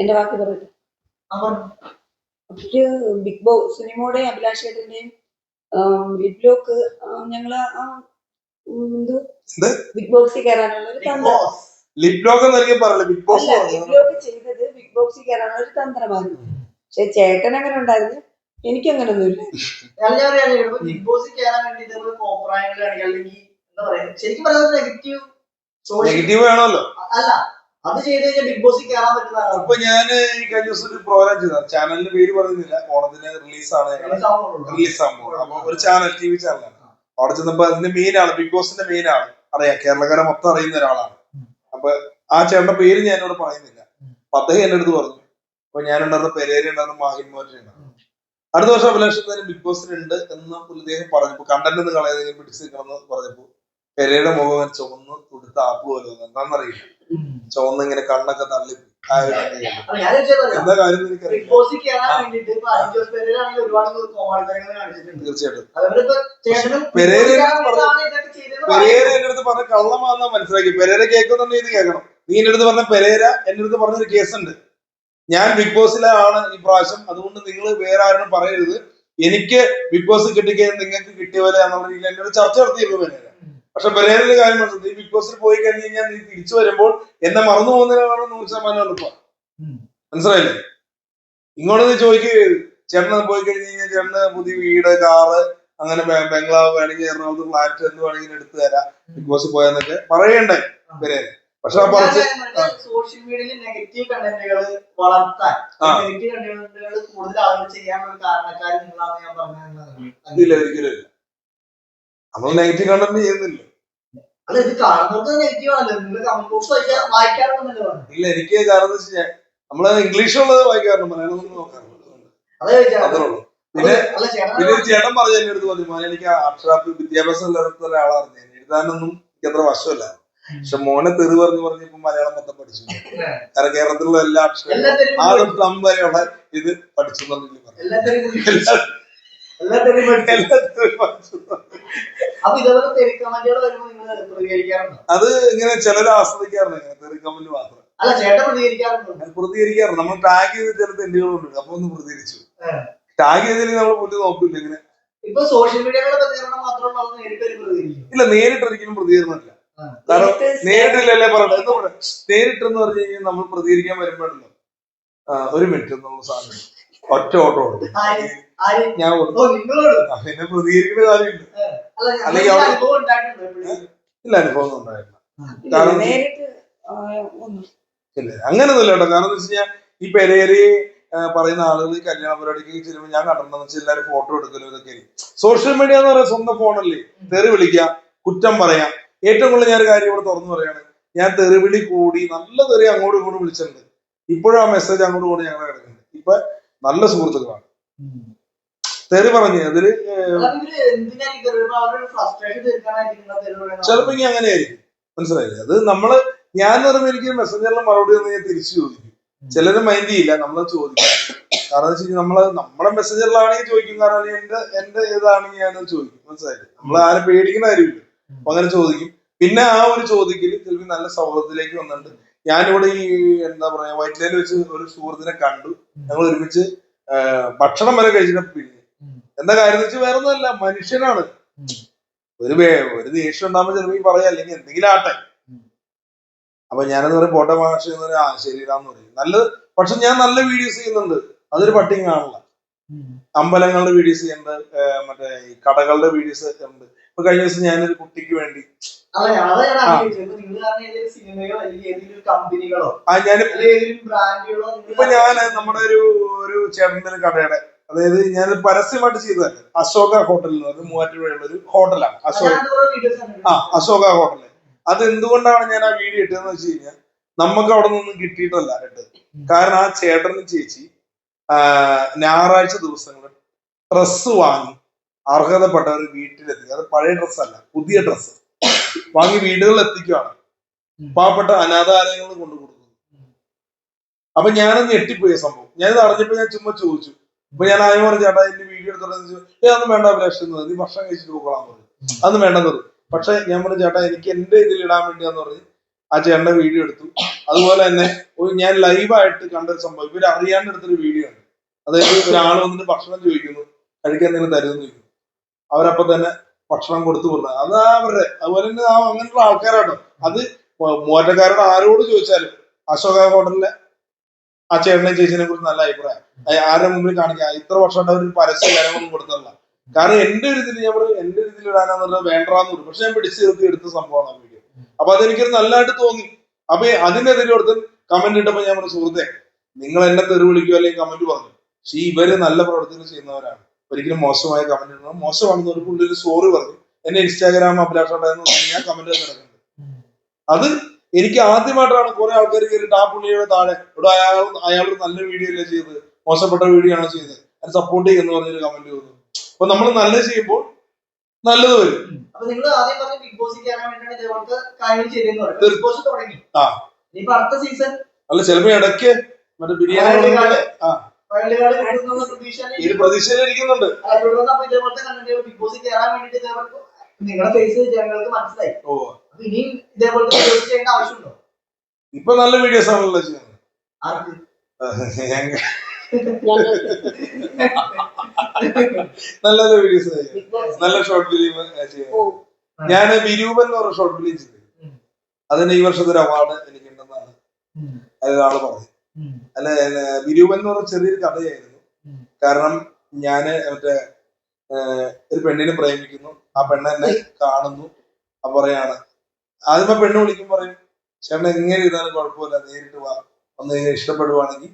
എന്റെ വാക്ക് അവർ അവർ ബിഗ് ബോ സിനിമയുടെയും അഭിലാഷ് ചേട്ടന്റെയും ലിബ്ലോക്ക് ഞങ്ങൾ ബിഗ് ബോക്സിൽ കയറാനുള്ള ഒരു തന്ത്രം. ലിപ് ലോക്ക് എന്നൊക്കെ പറയല്ലേ ബിഗ് ബോസ് ലിപ് ലോക്ക് ചെയ്തത് ബിഗ് ബോക്സിൽ കയറാനുള്ള ഒരു തന്ത്രമായിരുന്നു പക്ഷെ ചേട്ടൻ അങ്ങനെ ഉണ്ടായിരുന്നു. എനിക്ക് അങ്ങനൊന്നുമില്ല ബിഗ് ബോസിൽ കയറാൻ വേണ്ടി ഇതേപോലെ കോപ്രായങ്ങൾ അല്ലെങ്കിൽ എന്താ പറയാ ശരിക്കും പറയുന്നത് നെഗറ്റീവ് നെഗറ്റീവ് വേണമല്ലോ. അല്ല അത് ചെയ്ത് കഴിഞ്ഞാൽ ബിഗ് ബോസിൽ കയറാൻ പറ്റുന്നതാണ്. അപ്പൊ ഞാൻ ഈ കഴിഞ്ഞ ദിവസം ഒരു പ്രോഗ്രാം ചെയ്ത. ചാനലിന്റെ പേര് പറയുന്നില്ല ഓണത്തിന് റിലീസാണ് ആണ്. റിലീസ് പോകുന്നത് അപ്പൊ ഒരു ചാനൽ ടി വി ചാനലാണ് അവിടെ ചെന്നപ്പോ അതിന്റെ മെയിൻ ആണ് ബിഗ് ബോസിന്റെ മെയിൻ ആണ് അറിയാം കേരളക്കാരെ മൊത്തം അറിയുന്ന ഒരാളാണ്. അപ്പൊ ആ ചേട്ടന്റെ പേര് ഞാൻ ഇവിടെ പറയുന്നില്ല. അപ്പൊ അദ്ദേഹം എന്റെ അടുത്ത് പറഞ്ഞു അപ്പൊ ഞാൻ ഉണ്ടായിരുന്ന പെരേരി ഉണ്ടായിരുന്ന മാഹിൻ മോഹൻ ഉണ്ടായിരുന്നു അടുത്ത വർഷം അഭിലാഷത്തിന് ബിഗ് ബോസിനുണ്ട് എന്ന് പുള്ളിദ്ദേഹം പറഞ്ഞപ്പോ കണ്ടന്റ് ഒന്ന് കളയാതെ പിടിച്ച് നിൽക്കണമെന്ന് പറഞ്ഞപ്പോ പെരയുടെ മുഖം ചുവന്ന് തുടുത്ത ആപ്പ് പോലെ വന്നു. എന്താണെന്നറിയില്ല. ചുവന്ന് ഇങ്ങനെ കണ്ണൊക്കെ തള്ളി എന്താ കാര്യം തീർച്ചയായിട്ടും. പെരേര പെരേര. എന്റെ അടുത്ത് പറഞ്ഞ കള്ളമാന്നാ മനസ്സിലാക്കി. പെരേര കേൾക്കുന്നുണ്ട് ഇത് കേൾക്കണം. നീ എന്റെ അടുത്ത് പറഞ്ഞ പെരേര എന്റെ അടുത്ത് പറഞ്ഞൊരു കേസുണ്ട്. ഞാൻ ബിഗ് ബോസിലാണ് ഈ പ്രാവശ്യം. അതുകൊണ്ട് നിങ്ങൾ വേറെ ആരും പറയരുത്. എനിക്ക് ബിഗ് ബോസ് കിട്ടിക്കഴിഞ്ഞാൽ നിങ്ങൾക്ക് കിട്ടിയ പോലെ എന്നുള്ള രീതിയിൽ എന്നോട് ചർച്ച നടത്തിയിരുന്നു പെരേര. പക്ഷെ പെരേരയുടെ കാര്യം പറഞ്ഞത് ഈ ബിഗ് ബോസിൽ പോയി കഴിഞ്ഞ് കഴിഞ്ഞാൽ നീ തിരിച്ചു വരുമ്പോൾ എന്നെ മറന്നു പോകുന്നതിനാണ് നൂറ് ശതമാനം എളുപ്പം ഉം. മനസ്സിലായില്ലേ? ഇങ്ങോട്ട് നീ ചോദിക്കുകയത് ചേട്ടന് പോയി കഴിഞ്ഞ് കഴിഞ്ഞാൽ ചേട്ടന് പുതിയ വീട് കാറ് അങ്ങനെ ബംഗ്ലാവ് വേണമെങ്കിൽ എറണാകുളത്ത് ഫ്ലാറ്റ് എന്ത് വേണമെങ്കിലും എടുത്തു തരാം. ബിഗ് ബോസിൽ പോയെന്നൊക്കെ പറയണ്ടേ പെരേര? പക്ഷെ ആ പറച്ച് സോഷ്യൽ മീഡിയയിൽ നെഗറ്റീവ് കണ്ടന്റുകൾ വളർത്താൻ. നെഗറ്റീവ് കണ്ടന്റുകൾ കൂടുതൽ ആളുകൾ ചെയ്യാനുള്ള കാരണക്കാരൻ നിങ്ങളാണ് ഞാൻ പറഞ്ഞത്. ഒരിക്കലും ഇല്ല. നമ്മൾ നെഗറ്റീവ് കണ്ടന്റ് ചെയ്യുന്നില്ല. അല്ല ഇത് കാണുന്നത് നെഗറ്റീവ് ആണല്ലോ. നിങ്ങൾ കമന്റ് ബോക്സ് വായിക്കാൻ വായിക്കാറുണ്ടെന്നല്ലേ പറഞ്ഞു ഇല്ല എനിക്ക് കാരണം നമ്മൾ ഇംഗ്ലീഷ് ഉള്ളത് നമ്മൾ ഇംഗ്ലീഷുള്ളത് വായിക്കാറുണ്ട് മലയാളം ഒന്നും നോക്കാറുണ്ട് അത്രേ ഉള്ളൂ. പിന്നെ പിന്നെ ചേട്ടൻ പറഞ്ഞു എന്റെ അടുത്ത് പറഞ്ഞു മോനെ എനിക്ക് അക്ഷരാഭ്യ വിദ്യാഭ്യാസം ഇല്ലാത്ത ഒരാളാണ് ഞാൻ എഴുതാനൊന്നും എനിക്ക് അത്ര വശമല്ല. പക്ഷെ മോനെ തെറി പറഞ്ഞു പറഞ്ഞപ്പോ മലയാളം മൊത്തം പഠിച്ചു. കാരണം കേരളത്തിലുള്ള എല്ലാ അക്ഷരം ആ ഒരു വരെയുള്ള ഇത് പഠിച്ചു എന്ന് പറഞ്ഞു അത് ഇങ്ങനെ ചിലർ ആസ്വദിക്കാറുണ്ട് ഇങ്ങനെ തെറി കമന്റ് മാത്രം. പ്രതികരിക്കാറുണ്ടോ? നമ്മൾ ടാഗ് ചെയ്ത് ചില തെല്ലുകളുണ്ട്. അപ്പൊ ഒന്ന് പ്രതികരിച്ചു. ടാഗ് ചെയ്തതിൽ നമ്മൾ പുല്ല് നോക്കില്ല ഇങ്ങനെ. ഇപ്പൊ സോഷ്യൽ മീഡിയകളുടെ പ്രതികരണം മാത്രമേ നേരിട്ട് ഒരു ഇല്ല നേരിട്ട് ഒരിക്കലും പ്രതികരണമില്ല. കാരണം നേരിട്ട് നേരിട്ടില്ലല്ലേ പറയാ? നേരിട്ടെന്ന് പറഞ്ഞു കഴിഞ്ഞാൽ നമ്മൾ പ്രതികരിക്കാൻ വരുമ്പോഴല്ലോ. ഒരു മിനിറ്റ് എന്നുള്ള സാധനം. ഒറ്റ ഓട്ടോ ഓടും ഞാൻ പിന്നെ പ്രതികരിക്കുന്ന കാര്യമില്ല അല്ല അല്ലെങ്കിൽ? ഇല്ല അനുഭവം ഉണ്ടായിരുന്നു കാരണം- ഒന്നും. ഇല്ല അങ്ങനെയൊന്നുമില്ല കേട്ടോ. കാരണം എന്ന് വെച്ച് കഴിഞ്ഞാൽ ഈ പെരേരി പറയുന്ന ആളുകൾ കല്യാണ പരിപാടിക്ക് ചെല്ലുമ്പോൾ ഞാൻ കണ്ടിട്ടുണ്ടെന്ന് വെച്ചാൽ എല്ലാവരും ഫോട്ടോ എടുക്കലും ഇതൊക്കെ സോഷ്യൽ മീഡിയ എന്ന് പറയുന്നത് സ്വന്തം ഫോണല്ലേ തെറി വിളിക്കാം കുറ്റം പറയാം. ഏറ്റവും കൂടുതൽ ഞാൻ ഒരു കാര്യം ഇവിടെ തുറന്നു പറയാണ്. ഞാൻ തെറിവിളി കൂടി നല്ല തെറി അങ്ങോട്ടും ഇങ്ങോട്ടും വിളിച്ചിട്ടുണ്ട്. ഇപ്പോഴും ആ മെസ്സേജ് അങ്ങോട്ടും ഇങ്ങോട്ടും ഞങ്ങളെ കിടക്കുന്നുണ്ട്. ഇപ്പൊ നല്ല സുഹൃത്തുക്കളാണ്. തെറി പറഞ്ഞു അതിൽ? ചിലപ്പോ ഇനി അങ്ങനെയായിരിക്കും. മനസ്സിലായില്ലേ? അത് നമ്മൾ ഞാൻ പറയുമ്പോൾ എനിക്ക് മെസ്സഞ്ചറിലെ മറുപടി ഒന്ന് ഞാൻ തിരിച്ചു ചോദിക്കും. ചിലര് മൈൻഡ് ചെയ്യില്ല നമ്മൾ ചോദിക്കും. കാരണം വെച്ചാൽ വെച്ച് കഴിഞ്ഞാൽ നമ്മൾ നമ്മളെ മെസ്സഞ്ചറിലാണെങ്കിൽ ചോദിക്കും കാരണം എന്റെ എന്റെ ഇതാണെങ്കിൽ ഞാൻ ചോദിക്കും. മനസ്സിലായില്ലേ? നമ്മൾ ആരെ പേടിക്കുന്ന കാര്യമില്ല. അപ്പൊ അങ്ങനെ ചോദിക്കും. പിന്നെ ആ ഒരു ചോദിക്കൽ ചിലപ്പോൾ നല്ല സൗഹൃദത്തിലേക്ക് വന്നിട്ടുണ്ട്. ഞാനിവിടെ ഈ എന്താ പറയാ വൈറ്റിലയിൽ വെച്ച് ഒരു സുഹൃത്തിനെ കണ്ടു. ഞങ്ങൾ ഒരുമിച്ച് ഭക്ഷണം വരെ കഴിച്ചിട്ട് പിരിഞ്ഞു എന്താ കാര്യം വെച്ച് വേറെ മനുഷ്യനാണ്. ഒരു ഒരു ദേഷ്യം ഉണ്ടാകുമ്പോൾ ചിലപ്പോൾ ഈ പറയാം അല്ലെങ്കിൽ എന്തെങ്കിലും ആട്ടെ. അപ്പൊ ഞാനെന്ന് പറയും പോട്ടെ മാഷ് എന്ന് പറയും ആ ശരിയാന്ന് പറയും. നല്ലത് പക്ഷെ ഞാൻ നല്ല വീഡിയോസ് ചെയ്യുന്നുണ്ട്. അതൊരു പട്ടിങ് കാണില്ല. അമ്പലങ്ങളുടെ വീഡിയോസ് ചെയ്യുന്നുണ്ട് മറ്റേ കടകളുടെ വീഡിയോസ് ഉണ്ട്. ഇപ്പൊ കഴിഞ്ഞ ദിവസം ഞാനൊരു കുട്ടിക്ക് വേണ്ടി ഇപ്പൊ ഞാൻ നമ്മുടെ ഒരു ഒരു ചേട്ടന്റെ ഒരു കടയുടെ അതായത് ഞാൻ പരസ്യമായിട്ട് ചെയ്തതല്ല. അശോക ഹോട്ടലിൽ എന്ന് പറഞ്ഞ മൂവാറ്റുപുഴയുള്ള ഒരു ഹോട്ടലാണ്. അശോക. ആ അശോക ഹോട്ടൽ. അത് എന്തുകൊണ്ടാണ് ഞാൻ ആ വീഡിയോ ഇട്ടതെന്ന് വെച്ച് കഴിഞ്ഞാൽ നമുക്ക് അവിടെ നിന്നും കിട്ടിയിട്ടല്ല ഇട്ടത്. കാരണം ആ ചേട്ടനും ചേച്ചി ഞായറാഴ്ച ദിവസങ്ങളിൽ ഡ്രസ്സ് വാങ്ങി അർഹതപ്പെട്ടവർ വീട്ടിലെത്തി. അത് പഴയ ഡ്രസ്സല്ല പുതിയ ഡ്രസ്സ്. വാങ്ങി വീടുകളിൽ എത്തിക്കുകയാണ് പാവപ്പെട്ട അനാഥാലയങ്ങളിൽ കൊണ്ടു കൊടുക്കുന്നു. അപ്പൊ ഞാനത് ഞെട്ടിപ്പോയ സംഭവം. ഞാനിത് അറിഞ്ഞപ്പോ ഞാൻ ചുമ്മാ ചോദിച്ചു. അപ്പൊ ഞാൻ ആയ പറഞ്ഞു ചേട്ടാ എന്റെ വീഡിയോ എടുത്തോളൂ ഏ അതൊന്നും വേണ്ട അഭിലാഷം നീ ഭക്ഷണം കഴിച്ചിട്ട് പോകണം പറഞ്ഞു. അതൊന്നും വേണ്ടെന്നത് പക്ഷെ ഞാൻ പറഞ്ഞു ചേട്ടാ എനിക്ക് എന്റെ ഇതിൽ ഇടാൻ വേണ്ടിയാന്ന് പറഞ്ഞു. ആ ചേട്ടന്റെ വീഡിയോ എടുത്തു. അതുപോലെ തന്നെ ഞാൻ ലൈവായിട്ട് കണ്ടൊരു സംഭവം. ഇവർ അറിയാണ്ട് എടുത്തൊരു വീഡിയോ ആണ്. അതായത് ഒരാൾ വന്നിട്ട് ഭക്ഷണം ചോദിക്കുന്നു. കഴിക്കാൻ എന്തെങ്കിലും തരുന്നു ചോദിക്കുന്നു. അവരപ്പൊ തന്നെ ഭക്ഷണം കൊടുത്തു വിടുന്നത്. അത് അവരുടെ അതുപോലെ തന്നെ ആ അങ്ങനെയുള്ള ആൾക്കാരാട്ടോ. അത് മോറ്റക്കാരോട് ആരോട് ചോദിച്ചാലും അശോക ഹോട്ടലിലെ ആ ചേട്ടനെ ചേച്ചിനെ കുറിച്ച് നല്ല അഭിപ്രായം. ആരുടെ മുമ്പിൽ കാണിക്കുക ഇത്ര വർഷം അവർ പരസ്യ കാര്യങ്ങളൊന്നും കൊടുത്തല്ല കാരണം എന്റെ ഒരു ഇതിൽ ഞാൻ പറയും എന്റെ ഒരു ഇതിൽ ഇടാനാന്നുള്ളത് വേണ്ടാന്ന് പറഞ്ഞു പക്ഷെ ഞാൻ പിടിച്ചു നിർത്തി എടുത്ത സംഭവമാണ് വീഡിയോ. അപ്പൊ അതെനിക്കൊരു നല്ലതായിട്ട് തോന്നി. അപ്പൊ അതിനെതിരെ ഒരുത്തൻ കമന്റ് ഇട്ടപ്പോ ഞാൻ പറഞ്ഞു സുഹൃത്തെ നിങ്ങൾ എന്നെ തെറി വിളിക്കുക അല്ലെങ്കിൽ കമന്റ് പറഞ്ഞു? പക്ഷെ ഇവർ നല്ല പ്രവർത്തനം ചെയ്യുന്നവരാണ്. ഒരിക്കലും മോശമായ കമന്റ് ഇടണം. മോശമാണെന്ന് ഒരു പുള്ളി ഒരു സോറി പറഞ്ഞു. എന്നെ ഇൻസ്റ്റാഗ്രാം പറഞ്ഞു ഞാൻ കമന്റ് നടക്കുന്നത് അത് എനിക്ക് ആദ്യമായിട്ടാണ് കുറെ ആൾക്കാർ കയറിയിട്ട് ആ പുള്ളിയുടെ താഴെ ഇവിടെ അയാൾ അയാൾ നല്ല വീഡിയോ അല്ലേ ചെയ്തത്? മോശപ്പെട്ട വീഡിയോ ആണ് ചെയ്തത്? അത് സപ്പോർട്ട് ചെയ്യുന്ന പറഞ്ഞൊരു കമന്റ് വന്നു. അപ്പൊ നമ്മൾ നല്ലത് ചെയ്യുമ്പോൾ നല്ലത് വരും. അപ്പൊ നിങ്ങൾ ആദ്യം പറഞ്ഞ ബിഗ് ബോസിൽ കയറാൻ വേണ്ടിയാണ് ഇതേപോലത്തെ കാര്യങ്ങൾ ചെയ്തെന്ന് പറയും തീർച്ചയായും. ബിഗ് ബോസ് തുടങ്ങി. ആ. ഇനിയിപ്പോ അടുത്ത സീസൺ അല്ല ചിലപ്പോ ഇടയ്ക്ക് മറ്റേ ബിരിയാണി ആ. ഈ പ്രതീക്ഷയിലിരിക്കുന്നുണ്ട് ബിഗ് ബോസിൽ കയറാൻ വേണ്ടിട്ട് ഇതേപോലത്തെ നിങ്ങളുടെ ഫേസ് ജനങ്ങൾക്ക് മനസ്സിലായി. ഓ. അപ്പൊ ഇനിയും ഇതേപോലത്തെ ചെയ്യേണ്ട ആവശ്യമുണ്ടോ? ഇപ്പൊ നല്ല വീഡിയോസ് ആണല്ലോ ചെയ്യുന്നത്. നല്ല നല്ല വീഡിയോസ് നല്ല ഷോർട്ട് ഫിലിം ഞാൻ വിരൂപൻ എന്ന് പറഞ്ഞ ഷോർട്ട് ഫിലിം ചെയ്തു അതിന് ഈ വർഷത്തെ ഒരു അവാർഡ് എനിക്കുണ്ടെന്നാണ്. അതിലൊരാൾ പറഞ്ഞത്. അല്ല വിരൂപൻ എന്ന് പറഞ്ഞ ചെറിയൊരു കഥയായിരുന്നു. കാരണം ഞാൻ മറ്റേ ഒരു പെണ്ണിനെ പ്രേമിക്കുന്നു. ആ പെണ്ണെന്നെ കാണുന്നു. അപ്പൊ പറയാണ്. ആദ്യം ആ പെണ്ണ് വിളിക്കും പറയും ചേട്ടൻ എങ്ങനെ ഇരുന്നാലും കുഴപ്പമില്ല നേരിട്ട് വാ. ഒന്ന് ഇഷ്ടപ്പെടുവാണെങ്കിൽ